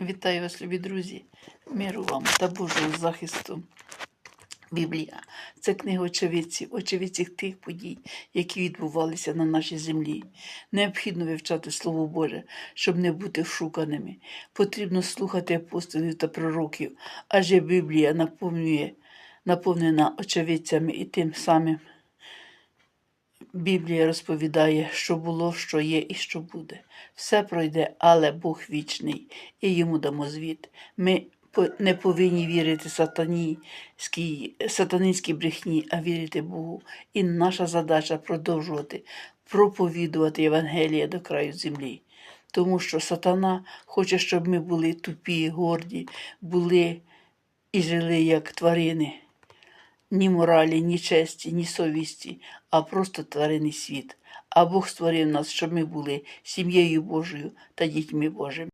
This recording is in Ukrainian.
Вітаю вас, любі друзі, миру вам та Божого захисту. Біблія це книга очевидців, очевидців тих подій, які відбувалися на нашій землі. Необхідно вивчати Слово Боже, щоб не бути вшуканими. Потрібно слухати апостолів та пророків, адже Біблія наповнює, наповнена очевидцями і тим самим Біблія розповідає, що було, що є і що буде. Все пройде, але Бог вічний, і йому дамо звіт. Ми не повинні вірити сатанинській брехні, а вірити Богу. І наша задача продовжувати проповідувати Євангеліє до краю землі. Тому що сатана хоче, щоб ми були тупі, горді, були і жили як тварини ні моралі, ні честі, ні совісті, а просто тваринний світ. А Бог створив нас, щоб ми були сім'єю Божою та дітьми Божими.